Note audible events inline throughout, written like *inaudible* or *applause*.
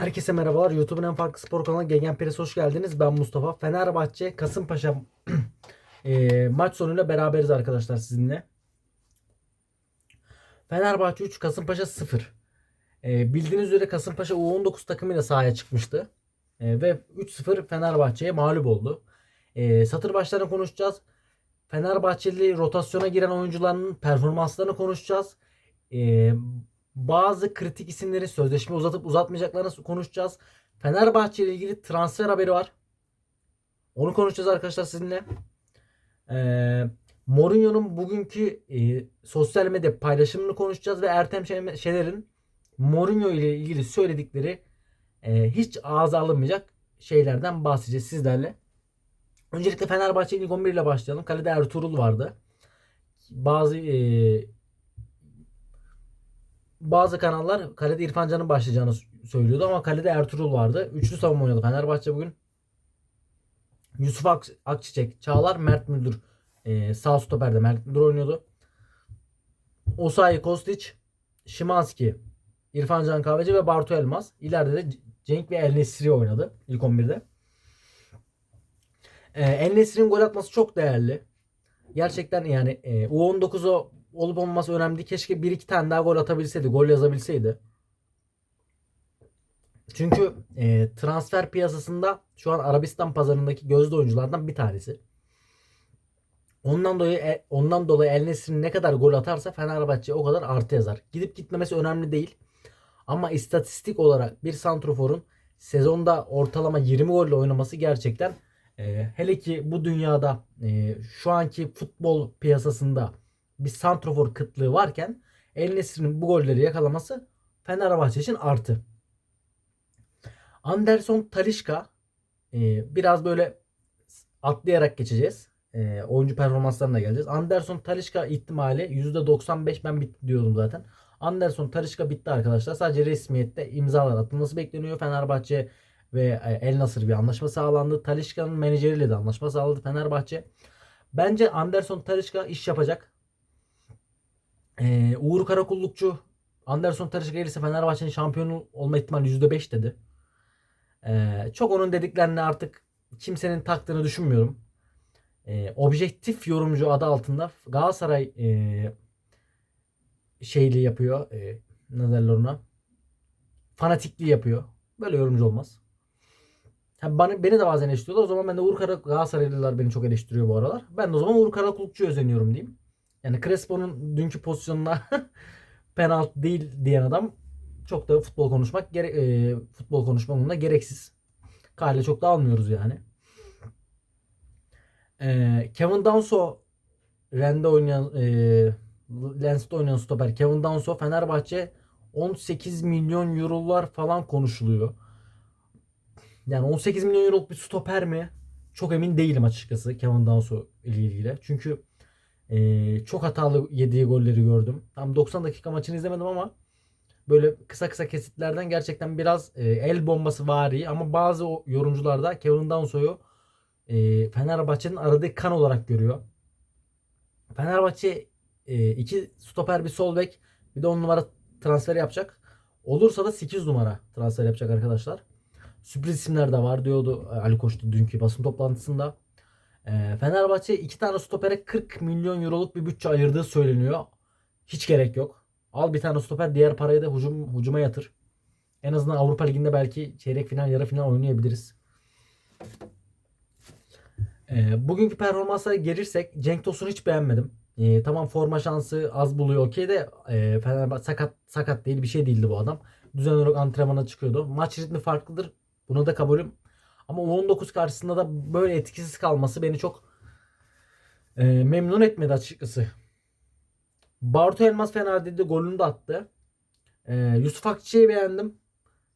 Herkese merhabalar. YouTube'un en farklı spor kanalı Gegen Peres hoş geldiniz. Ben Mustafa. Fenerbahçe Kasımpaşa *clears throat* e, maç sonuyla beraberiz arkadaşlar sizinle. Fenerbahçe 3 Kasımpaşa 0. E, bildiğiniz üzere Kasımpaşa U19 takımıyla sahaya çıkmıştı. E, ve 3-0 Fenerbahçe'ye mağlup oldu. E, satır başlarını konuşacağız. Fenerbahçeli rotasyona giren oyuncuların performanslarını konuşacağız. E, bazı kritik isimleri sözleşme uzatıp uzatmayacaklarını konuşacağız. Fenerbahçe ile ilgili transfer haberi var. Onu konuşacağız arkadaşlar sizinle. Ee, Mourinho'nun bugünkü e, sosyal medya paylaşımını konuşacağız ve Ertem Şen- Şener'in Mourinho ile ilgili söyledikleri e, hiç ağza alınmayacak şeylerden bahsedeceğiz sizlerle. Öncelikle Fenerbahçe ilk 11 ile başlayalım. Kalede Ertuğrul vardı. Bazı e, bazı kanallar kalede İrfan Can'ın başlayacağını söylüyordu ama kalede Ertuğrul vardı. Üçlü savunma oynadı Fenerbahçe bugün. Yusuf Ak- Akçiçek, Çağlar, Mert Müldür. Ee, sağ stoperde Mert Müldür oynuyordu. Osayi Kostić, Şimanski, İrfan Can Kahveci ve Bartu Elmas. İleride de Cenk ve El Nesri oynadı ilk 11'de. Ee, El Nesri'nin gol atması çok değerli. Gerçekten yani e, U19'u olup olmaması önemli. Keşke bir iki tane daha gol atabilseydi. Gol yazabilseydi. Çünkü e, transfer piyasasında şu an Arabistan pazarındaki gözde oyunculardan bir tanesi. Ondan dolayı e, ondan dolayı El Nesri ne kadar gol atarsa Fenerbahçe o kadar artı yazar. Gidip gitmemesi önemli değil. Ama istatistik olarak bir santroforun sezonda ortalama 20 golle oynaması gerçekten e, hele ki bu dünyada e, şu anki futbol piyasasında bir santrofor kıtlığı varken El Nesri'nin bu golleri yakalaması Fenerbahçe için artı. Anderson Talişka e, biraz böyle atlayarak geçeceğiz. E, oyuncu performanslarına geleceğiz. Anderson Talişka ihtimali %95 ben bitti diyordum zaten. Anderson Talişka bitti arkadaşlar. Sadece resmiyette imzalar atılması bekleniyor. Fenerbahçe ve e, El Nasır bir anlaşma sağlandı. Talişka'nın menajeriyle de anlaşma sağladı Fenerbahçe. Bence Anderson Talişka iş yapacak. Ee, Uğur Karakullukçu Anderson Talişka gelirse Fenerbahçe'nin şampiyonu olma ihtimali %5 dedi. Ee, çok onun dediklerine artık kimsenin taktığını düşünmüyorum. Ee, objektif yorumcu adı altında Galatasaray e, şeyli yapıyor. E, ne derler ona? Fanatikli yapıyor. Böyle yorumcu olmaz. Ha, bana, beni de bazen eleştiriyorlar. O zaman ben de Uğur Kara, Galatasaraylılar beni çok eleştiriyor bu aralar. Ben de o zaman Uğur Karakulukçu'ya özeniyorum diyeyim. Yani Crespo'nun dünkü pozisyonuna *laughs* penaltı değil diyen adam çok da futbol konuşmak gere, e, futbol konuşmamında gereksiz. Kale çok da almıyoruz yani. E, Kevin Danso Ren'de oynayan e, Lens'te oynayan stoper Kevin Danso Fenerbahçe 18 milyon eurolar falan konuşuluyor. Yani 18 milyon euroluk bir stoper mi? Çok emin değilim açıkçası Kevin Danso ile ilgili. Çünkü ee, çok hatalı yediği golleri gördüm. Tam 90 dakika maçını izlemedim ama böyle kısa kısa kesitlerden gerçekten biraz e, el bombası vari ama bazı o yorumcular da Kevin Danso'yu e, Fenerbahçe'nin aradığı kan olarak görüyor. Fenerbahçe e, iki stoper bir sol bek bir de 10 numara transfer yapacak. Olursa da 8 numara transfer yapacak arkadaşlar. Sürpriz isimler de var diyordu Ali Koç da dünkü basın toplantısında. E, Fenerbahçe iki tane stopere 40 milyon euroluk bir bütçe ayırdığı söyleniyor. Hiç gerek yok. Al bir tane stoper diğer parayı da hücum, hücuma yatır. En azından Avrupa Ligi'nde belki çeyrek final yarı final oynayabiliriz. E, bugünkü performanslara gelirsek Cenk Tosun'u hiç beğenmedim. E, tamam forma şansı az buluyor okey de e, Fenerbahçe sakat sakat değil bir şey değildi bu adam. Düzenli olarak antrenmana çıkıyordu. Maç ritmi farklıdır. Bunu da kabulüm. Ama U19 karşısında da böyle etkisiz kalması beni çok e, memnun etmedi açıkçası. Bartu Elmas fena dedi. Golünü de attı. E, Yusuf Akçi'yi beğendim.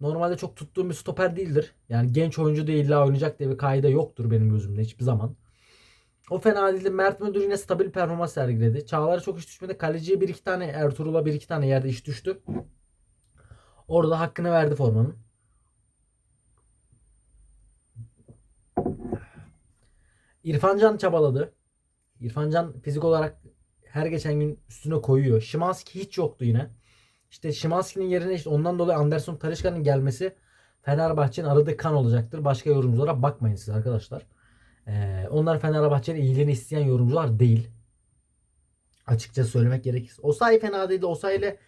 Normalde çok tuttuğum bir stoper değildir. Yani genç oyuncu da illa oynayacak diye bir kaide yoktur benim gözümde hiçbir zaman. O fena değildi. Mert Müldür yine stabil performans sergiledi. Çağlar'a çok iş düşmedi. Kaleciye bir iki tane Ertuğrul'a bir iki tane yerde iş düştü. Orada hakkını verdi formanın. İrfan Can çabaladı. İrfan Can fizik olarak her geçen gün üstüne koyuyor. Şimanski hiç yoktu yine. İşte Şimanski'nin yerine işte ondan dolayı Anderson Talişka'nın gelmesi Fenerbahçe'nin aradığı kan olacaktır. Başka yorumculara bakmayın siz arkadaşlar. Ee, onlar Fenerbahçe'nin iyiliğini isteyen yorumcular değil. Açıkça söylemek gerekirse. Osayi fena değildi. Osayi ile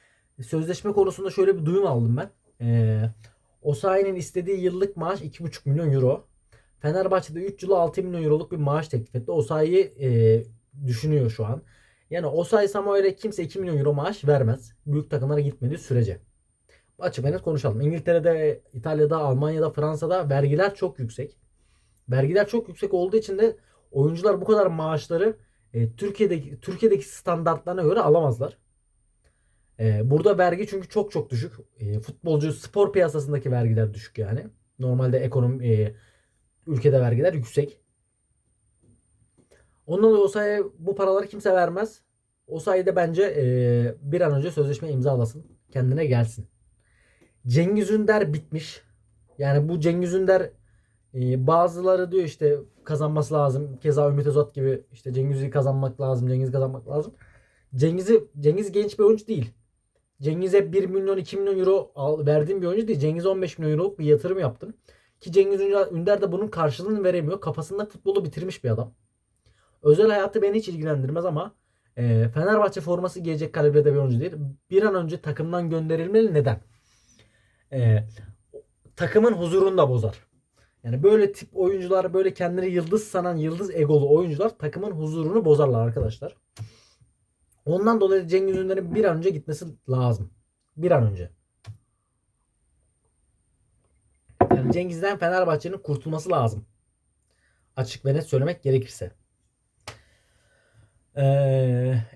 sözleşme konusunda şöyle bir duyum aldım ben. Ee, Osayi'nin istediği yıllık maaş 2,5 milyon euro. Fenerbahçe'de 3 yıla 6 milyon euroluk bir maaş teklif etti. Osayi'yi e, düşünüyor şu an. Yani Osayi Samuel'e kimse 2 milyon euro maaş vermez. Büyük takımlara gitmediği sürece. Açık net konuşalım. İngiltere'de, İtalya'da, Almanya'da, Fransa'da vergiler çok yüksek. Vergiler çok yüksek olduğu için de oyuncular bu kadar maaşları e, Türkiye'deki Türkiye'deki standartlarına göre alamazlar. E, burada vergi çünkü çok çok düşük. E, futbolcu spor piyasasındaki vergiler düşük yani. Normalde ekonomi e, ülkede vergiler yüksek. Ondan dolayı Osayi'ye bu paraları kimse vermez. Osayi de bence e, bir an önce sözleşme imzalasın. Kendine gelsin. Cengiz Ünder bitmiş. Yani bu Cengiz Ünder e, bazıları diyor işte kazanması lazım. Keza Ümit Özat gibi işte Cengiz'i kazanmak lazım. Cengiz kazanmak lazım. Cengiz'i Cengiz genç bir oyuncu değil. Cengiz'e 1 milyon 2 milyon euro al, verdiğim bir oyuncu değil. Cengiz 15 milyon euroluk bir yatırım yaptım. Ki Cengiz Ünder de bunun karşılığını veremiyor. Kafasında futbolu bitirmiş bir adam. Özel hayatı beni hiç ilgilendirmez ama e, Fenerbahçe forması giyecek kalibrede bir oyuncu değil. Bir an önce takımdan gönderilmeli. Neden? E, takımın huzurunu da bozar. Yani böyle tip oyuncular böyle kendini yıldız sanan yıldız egolu oyuncular takımın huzurunu bozarlar arkadaşlar. Ondan dolayı Cengiz Ünder'in bir an önce gitmesi lazım. Bir an önce. Cengiz'den Fenerbahçe'nin kurtulması lazım. Açık ve net söylemek gerekirse. Ee,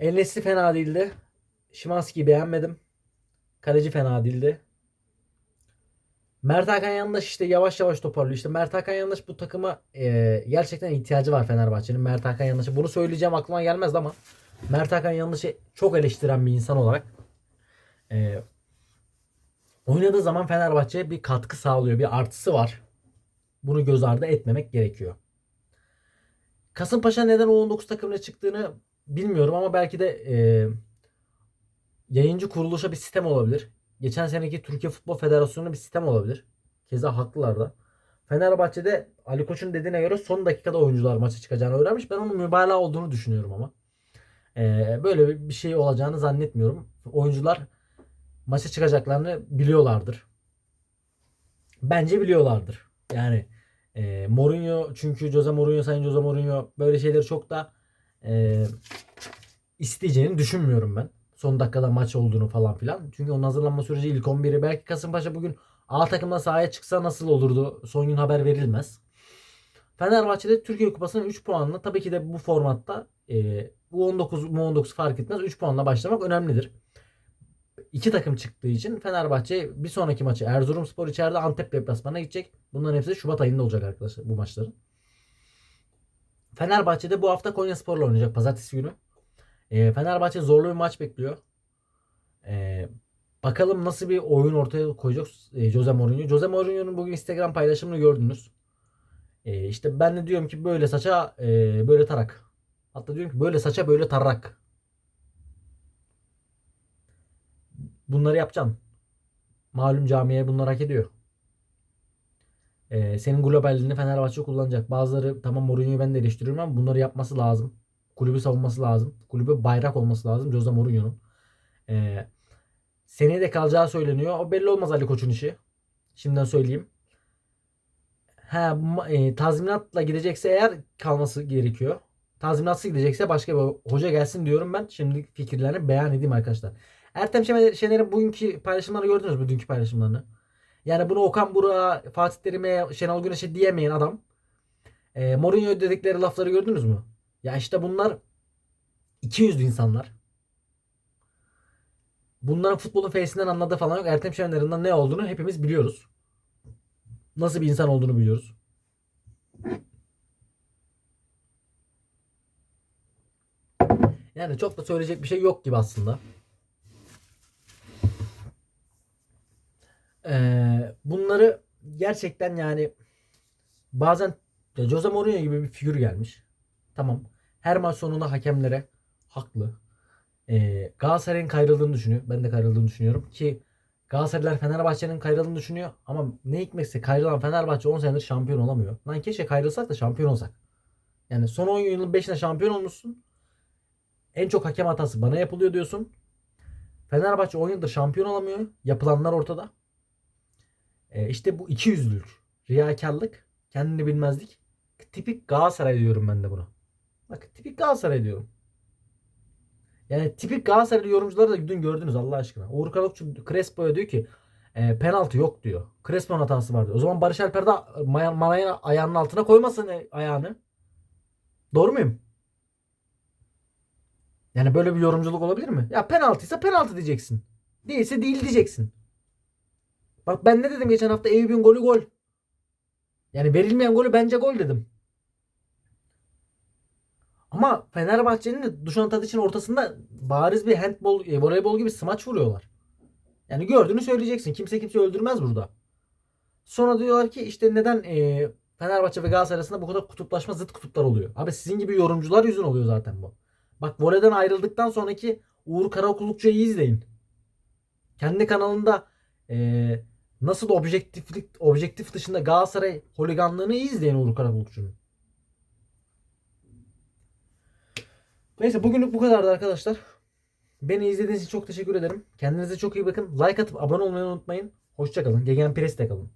El Nesri fena değildi. Şimanski'yi beğenmedim. Kaleci fena değildi. Mert Hakan Yandaş işte yavaş yavaş toparlıyor. İşte Mert Hakan Yandaş bu takıma e, gerçekten ihtiyacı var Fenerbahçe'nin. Mert Hakan Yandaş'a bunu söyleyeceğim aklıma gelmezdi ama Mert Hakan Yandaş'ı çok eleştiren bir insan olarak e, oynadığı zaman Fenerbahçe'ye bir katkı sağlıyor. Bir artısı var. Bunu göz ardı etmemek gerekiyor. Kasımpaşa neden U19 takımına çıktığını bilmiyorum ama belki de e, yayıncı kuruluşa bir sistem olabilir. Geçen seneki Türkiye Futbol Federasyonu'na bir sistem olabilir. Keza haklılar da. Fenerbahçe'de Ali Koç'un dediğine göre son dakikada oyuncular maça çıkacağını öğrenmiş. Ben onun mübalağa olduğunu düşünüyorum ama. Ee, böyle bir şey olacağını zannetmiyorum. Oyuncular maça çıkacaklarını biliyorlardır. Bence biliyorlardır. Yani e, Mourinho çünkü Jose Mourinho sayın Jose Mourinho böyle şeyleri çok da e, isteyeceğini düşünmüyorum ben. Son dakikada maç olduğunu falan filan. Çünkü onun hazırlanma süreci ilk 11'i. Belki Kasımpaşa bugün A takımda sahaya çıksa nasıl olurdu? Son gün haber verilmez. Fenerbahçe'de Türkiye Kupası'nın 3 puanla tabii ki de bu formatta e, bu 19 bu 19 fark etmez. 3 puanla başlamak önemlidir. İki takım çıktığı için Fenerbahçe bir sonraki maçı Erzurumspor içeride Antep deplasmanına gidecek. Bunların hepsi Şubat ayında olacak arkadaşlar bu maçların. Fenerbahçe'de bu hafta Konyaspor'la oynayacak pazartesi günü. E, Fenerbahçe zorlu bir maç bekliyor. E, bakalım nasıl bir oyun ortaya koyacak e, Jose Mourinho. Jose Mourinho'nun bugün Instagram paylaşımını gördünüz. E, işte ben de diyorum ki böyle saça e, böyle tarak. Hatta diyorum ki böyle saça böyle tarak. Bunları yapacaksın. Malum camiye bunlar hak ediyor. Ee, senin globalini Fenerbahçe kullanacak. Bazıları tamam Mourinho'yu ben de eleştiriyorum ama bunları yapması lazım. Kulübü savunması lazım. Kulübü bayrak olması lazım Jose Mourinho'nun. Ee, seneye de kalacağı söyleniyor. O belli olmaz Ali Koç'un işi. Şimdiden söyleyeyim. Ha, e, tazminatla gidecekse eğer kalması gerekiyor. Tazminatsız gidecekse başka bir hoca gelsin diyorum ben. Şimdi fikirlerini beyan edeyim arkadaşlar. Ertem Şener'in bugünkü paylaşımlarını gördünüz mü? Dünkü paylaşımlarını. Yani bunu Okan Burak'a, Fatih Terim'e, Şenol Güneş'e diyemeyen adam. E, Mourinho dedikleri lafları gördünüz mü? Ya işte bunlar 200 insanlar. Bunların futbolun feysinden anladığı falan yok. Ertem Şener'in ne olduğunu hepimiz biliyoruz. Nasıl bir insan olduğunu biliyoruz. Yani çok da söyleyecek bir şey yok gibi aslında. Bunları gerçekten yani bazen ya Jose Mourinho gibi bir figür gelmiş. Tamam. Her maç sonunda hakemlere haklı. Ee, Galatasaray'ın kayrıldığını düşünüyor. Ben de kayrıldığını düşünüyorum ki Galatasaraylılar Fenerbahçe'nin kayrıldığını düşünüyor. Ama ne hikmetse kayrılan Fenerbahçe 10 senedir şampiyon olamıyor. Lan keşke kayrılsak da şampiyon olsak. Yani son 10 yılın 5'inde şampiyon olmuşsun. En çok hakem hatası bana yapılıyor diyorsun. Fenerbahçe 10 yıldır şampiyon olamıyor. Yapılanlar ortada. E, işte bu iki yüzlülük. Riyakarlık. Kendini bilmezlik. Tipik Galatasaray diyorum ben de buna. Bak tipik Galatasaray diyorum. Yani tipik Galatasaraylı yorumcuları da dün gördünüz Allah aşkına. Uğur Karaokçu Crespo'ya diyor ki e, penaltı yok diyor. Crespo'nun hatası var diyor. O zaman Barış Alper de Manay'a ayağının altına koymasın e, ayağını. Doğru muyum? Yani böyle bir yorumculuk olabilir mi? Ya penaltıysa penaltı diyeceksin. Değilse değil diyeceksin. Bak ben ne dedim geçen hafta Eyüp'ün golü gol. Yani verilmeyen golü bence gol dedim. Ama Fenerbahçe'nin de Dušan Tadić'in ortasında bariz bir handball, e, voleybol gibi smaç vuruyorlar. Yani gördüğünü söyleyeceksin. Kimse kimseyi öldürmez burada. Sonra diyorlar ki işte neden e, Fenerbahçe ve Galatasaray arasında bu kadar kutuplaşma zıt kutuplar oluyor. Abi sizin gibi yorumcular yüzünden oluyor zaten bu. Bak voleyden ayrıldıktan sonraki Uğur Karaokulukçu'yu izleyin. Kendi kanalında e, nasıl objektiflik objektif dışında Galatasaray holiganlığını iyi izleyin Uğur Karakulukçu'nun. Neyse bugünlük bu kadardı arkadaşlar. Beni izlediğiniz için çok teşekkür ederim. Kendinize çok iyi bakın. Like atıp abone olmayı unutmayın. Hoşçakalın. Gegen Pres'te kalın.